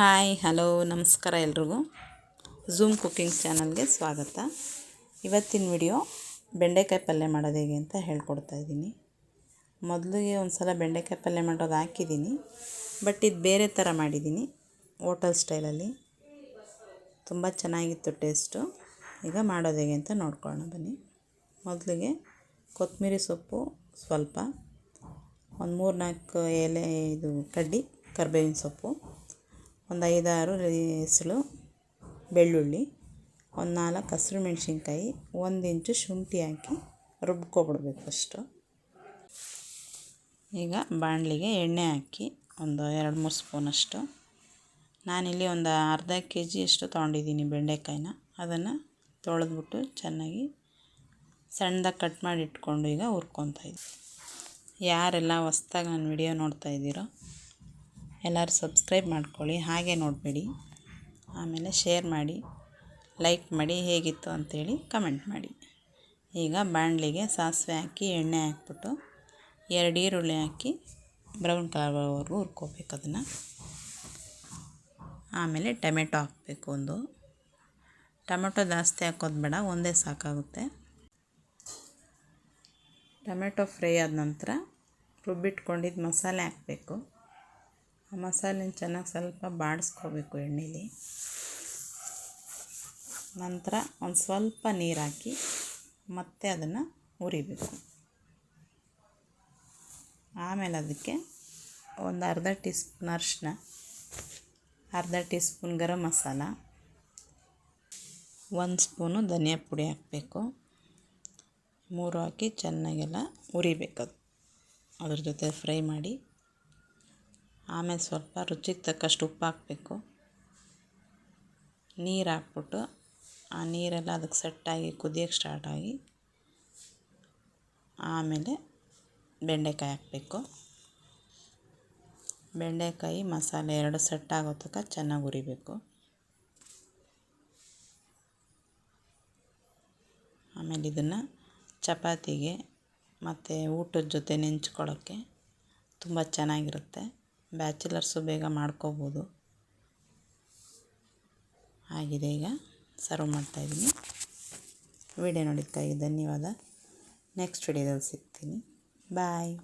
Hi, hello, ನಮಸ್ಕಾರ ಎಲ್ರಿಗೂ. Zoom cooking ಚಾನಲ್ಗೆ ಸ್ವಾಗತ. ಇವತ್ತಿನ ವಿಡಿಯೋ ಬೆಂಡೆಕಾಯಿ ಪಲ್ಯ ಮಾಡೋದು ಹೇಗೆ ಅಂತ ಹೇಳ್ಕೊಡ್ತಾ ಇದ್ದೀನಿ. ಮೊದಲಿಗೆ ಒಂದು ಸಲ ಬೆಂಡೆಕಾಯಿ ಪಲ್ಯ ಮಾಡೋದು ಹಾಕಿದ್ದೀನಿ. ಬಟ್ ಇದು ಬೇರೆ ಥರ ಮಾಡಿದ್ದೀನಿ, ಹೋಟೆಲ್ ಸ್ಟೈಲಲ್ಲಿ. ತುಂಬ ಚೆನ್ನಾಗಿತ್ತು ಟೇಸ್ಟು ಈಗ ಮಾಡೋದು ಹೇಗೆ ಅಂತ ನೋಡ್ಕೊಳ್ಳೋಣ, ಬನ್ನಿ. ಮೊದಲಿಗೆ ಕೊತ್ತಂಬರಿ ಸೊಪ್ಪು ಸ್ವಲ್ಪ. ಒಂದು ಮೂರು ನಾಲ್ಕು ಎಲೆ, ಇದು ಕಡ್ಡಿ, ಕರ್ಬೇವಿನ ಸೊಪ್ಪು. ಒಂದು ಐದಾರು ಹೆಸಳು ಬೆಳ್ಳುಳ್ಳಿ, ಒಂದು ನಾಲ್ಕು ಹಸಿರು ಮೆಣಸಿನ್ಕಾಯಿ, ಒಂದು ಇಂಚು ಶುಂಠಿ ಹಾಕಿ ರುಬ್ಕೊಬಿಡ್ಬೇಕು ಫಸ್ಟು ಈಗ ಬಾಣಲಿಗೆ ಎಣ್ಣೆ ಹಾಕಿ ಒಂದು ಎರಡು ಮೂರು ಸ್ಪೂನಷ್ಟು ನಾನಿಲ್ಲಿ ಒಂದು ಅರ್ಧ ಕೆ ಜಿಯಷ್ಟು ತೊಗೊಂಡಿದ್ದೀನಿ ಬೆಂಡೆಕಾಯಿನ. ಅದನ್ನು ತೊಳೆದ್ಬಿಟ್ಟು ಚೆನ್ನಾಗಿ ಸಣ್ಣದಾಗಿ ಕಟ್ ಮಾಡಿ ಇಟ್ಕೊಂಡು ಈಗ ಹುರ್ಕೊತಾ ಇದ್ದೀನಿ. ಯಾರೆಲ್ಲ ಹೊಸ್ದಾಗಿ ನನ್ನ ವಿಡಿಯೋ ನೋಡ್ತಾ ಇದ್ದೀರೋ ಎಲ್ಲರೂ ಸಬ್ಸ್ಕ್ರೈಬ್ ಮಾಡ್ಕೊಳ್ಳಿ, ಹಾಗೆ ನೋಡಬೇಡಿ. ಆಮೇಲೆ ಶೇರ್ ಮಾಡಿ, ಲೈಕ್ ಮಾಡಿ, ಹೇಗಿತ್ತು ಅಂಥೇಳಿ ಕಮೆಂಟ್ ಮಾಡಿ. ಈಗ ಬಾಣಲಿಗೆ ಸಾಸಿವೆ ಹಾಕಿ, ಎಣ್ಣೆ ಹಾಕ್ಬಿಟ್ಟು ಎರಡು ಈರುಳ್ಳಿ ಹಾಕಿ, ಬ್ರೌನ್ ಕಲರ್ವರೆಗೂ ಹುರ್ಕೋಬೇಕು ಅದನ್ನು. ಆಮೇಲೆ ಟೊಮೆಟೊ ಹಾಕಬೇಕು ಒಂದು. ಟೊಮೆಟೊ ಜಾಸ್ತಿ ಹಾಕೋದು ಬೇಡ, ಒಂದೇ ಸಾಕಾಗುತ್ತೆ. ಟೊಮೆಟೊ ಫ್ರೈ ಆದ ನಂತರ ರುಬ್ಬಿಟ್ಕೊಂಡಿದ್ದು ಮಸಾಲೆ ಹಾಕಬೇಕು. ಮಸಾಲೆನ ಚೆನ್ನಾಗಿ ಸ್ವಲ್ಪ ಬಾಡಿಸ್ಕೋಬೇಕು ಎಣ್ಣೆಲಿ. ನಂತರ ಒಂದು ಸ್ವಲ್ಪ ನೀರು ಹಾಕಿ ಮತ್ತೆ ಅದನ್ನು ಹುರಿಬೇಕು. ಆಮೇಲೆ ಅದಕ್ಕೆ ಒಂದು ಅರ್ಧ ಟೀ ಸ್ಪೂನ್ ಅರಿಶಿನ, ಅರ್ಧ ಟೀ ಸ್ಪೂನ್ ಗರಂ ಮಸಾಲ, ಒಂದು ಸ್ಪೂನು ಧನಿಯಾ ಪುಡಿ ಹಾಕಬೇಕು. ಮೂರು ಹಾಕಿ ಚೆನ್ನಾಗೆಲ್ಲ ಹುರಿಬೇಕದು ಅದ್ರ ಜೊತೆ ಫ್ರೈ ಮಾಡಿ ಆಮೇಲೆ ಸ್ವಲ್ಪ ರುಚಿಗೆ ತಕ್ಕಷ್ಟು ಉಪ್ಪು ಹಾಕಬೇಕು. ನೀರು ಹಾಕ್ಬಿಟ್ಟು ಆ ನೀರೆಲ್ಲ ಅದಕ್ಕೆ ಸೆಟ್ಟಾಗಿ ಕುದಿಯೋಕ್ಕೆ ಸ್ಟಾರ್ಟಾಗಿ ಆಮೇಲೆ ಬೆಂಡೆಕಾಯಿ ಹಾಕಬೇಕು. ಬೆಂಡೆಕಾಯಿ ಮಸಾಲೆ ಎರಡು ಸೆಟ್ ಆಗೋ ತನಕ ಚೆನ್ನಾಗಿ ಹುರಿಬೇಕು. ಆಮೇಲೆ ಇದನ್ನು ಚಪಾತಿಗೆ ಮತ್ತು ಊಟದ ಜೊತೆ ನೆಂಚ್ಕೊಳ್ಳೋಕ್ಕೆ ತುಂಬ ಚೆನ್ನಾಗಿರುತ್ತೆ. ಬ್ಯಾಚುಲರ್ಸು ಬೇಗ ಮಾಡ್ಕೋಬೋದು. ಆಗಿದೆ ಈಗ. ಸರ್ವ್ ಮಾಡ್ತಾಯಿದ್ದೀನಿ ವಿಡಿಯೋ ನೋಡಿದ್ದಕ್ಕಾಗಿ ಧನ್ಯವಾದ. ನೆಕ್ಸ್ಟ್ ವಿಡಿಯೋದಲ್ಲಿ ಸಿಗ್ತೀನಿ. ಬಾಯ್